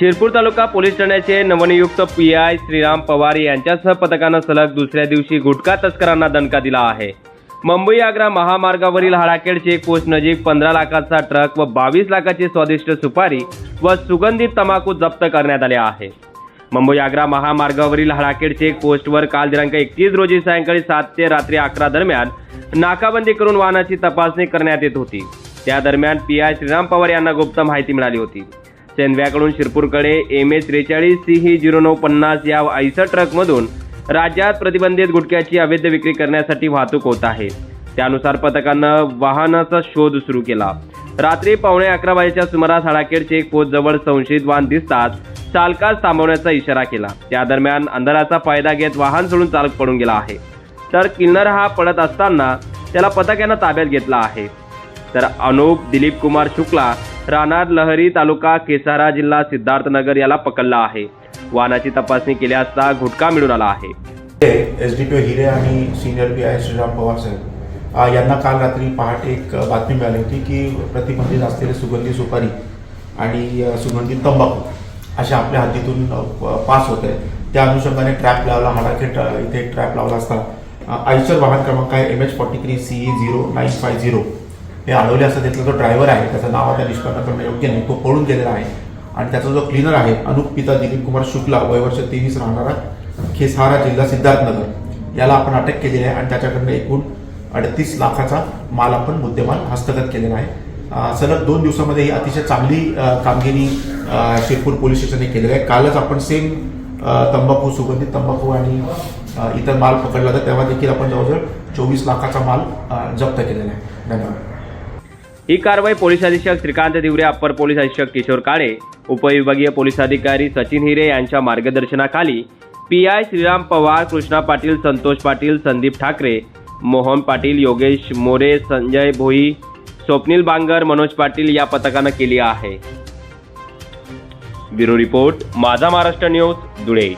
शिरपूर तालुका police ठाण्याचे नवनियुक्त P I Shriram Pawar यांच्यासह पथकानं सलग दुसऱ्या दिवशी गुटखा तस्करांना दणका दिला आहे. मुंबई आग्रा महामार्गावरील हाडाखेड चेकपोस्ट नजीक पंधरा लाखाचा ट्रक व बावीस लाखाची स्वादिष्ट सुपारी व सुगंधित तंबाखू जप्त करण्यात आले आहे. मुंबई आग्रा महामार्गावरील हाडाखेड चेक पोस्टवर काल दिनांक एकतीस रोजी सायंकाळी सात ते रात्री अकरा दरम्यान नाकाबंदी करून वाहनाची तपासणी करण्यात येत होती. त्या दरम्यान पी आय श्रीराम पवार यांना गुप्त माहिती मिळाली होती. सेंद्व्याकडून शिरपूरकडे एम एस त्रेचाळीस सी ही झिरो नऊ पन्नास या आयसर ट्रकमधून राज्यात प्रतिबंधित गुटख्याची अवैध विक्री करण्यासाठी वाहतूक होत आहे. त्यानुसार पथकानं वाहनाचा शोध सुरू केला. रात्री पावणे अकरा वाजेच्या सुमारास हडाखेड चेक पोस्ट जवळ संशयित वाहन दिसताच चालकास थांबवण्याचा इशारा केला. त्या दरम्यान अंधाराचा फायदा घेत वाहन सोडून चालक पडून गेला आहे. तर किन्नर हा पडत असताना त्याला पथकानं ताब्यात घेतला आहे. तर अनुप दिलीप कुमार शुक्ला राहणार लहरी तालुका केसारा जिल्हा सिद्धार्थनगर याला पकडला आहे. वाहनाची तपासणी केली असता घुटका मिळून आला आहे. S D P O Hire आणि senior P I Shriram Pawar साहेब यांना काल रात्री पहाटे एक बातमी मिळाली होती की प्रतिबंधित असलेले सुगंधी सुपारी आणि सुगंधी सुगंधित तंबाखू अशा आपल्या हद्दीतून पास होत आहे त्या अनुषंगाने ट्रॅप लावला हाडाखेट इथे ट्रॅप लावला असता अ, आयशर वाहन क्रमांक आहे M H forty three C E zero nine five zero. हे अडवले असं तिथला जो ड्रायव्हर आहे त्याचं नाव आता निष्पन्न करणं योग्य नाही तो पळून गेलेला आहे. आणि त्याचा जो क्लीनर आहे अनुप पिता दिलीप कुमार शुक्ला वय वर्ष तेवीस राहणारा खेसारा जिल्हा सिद्धार्थनगर. याला आपण अटक केलेली आहे आणि त्याच्याकडनं एकूण अडतीस लाखाचा माल आपण मुद्देमाल हस्तगत केलेला आहे. सलग दोन दिवसामध्ये ही अतिशय चांगली कामगिरी शिरपूर पोलीस स्टेशनने केलेली आहे. कालच आपण सेम तंबाखू सुगंधित तंबाखू आणि इतर माल पकडला तर तेव्हा देखील आपण जवळजवळ चोवीस लाखाचा माल जप्त केलेला आहे. धन्यवाद. ही कारवाई पोलीस अधीक्षक श्रीकांत दिवरे अप्पर पोलीस अधीक्षक किशोर काळे उपविभागीय पोलीस अधिकारी सचिन हिरे यांच्या मार्गदर्शनाखाली पी आय श्रीराम पवार कृष्णा पाटील संतोष पाटील संदीप ठाकरे मोहन पाटील योगेश मोरे संजय भोई स्वप्नील बांगर मनोज पाटील या पथकानं केली आहे. ब्युरो रिपोर्ट माझा महाराष्ट्र न्यूज धुळे.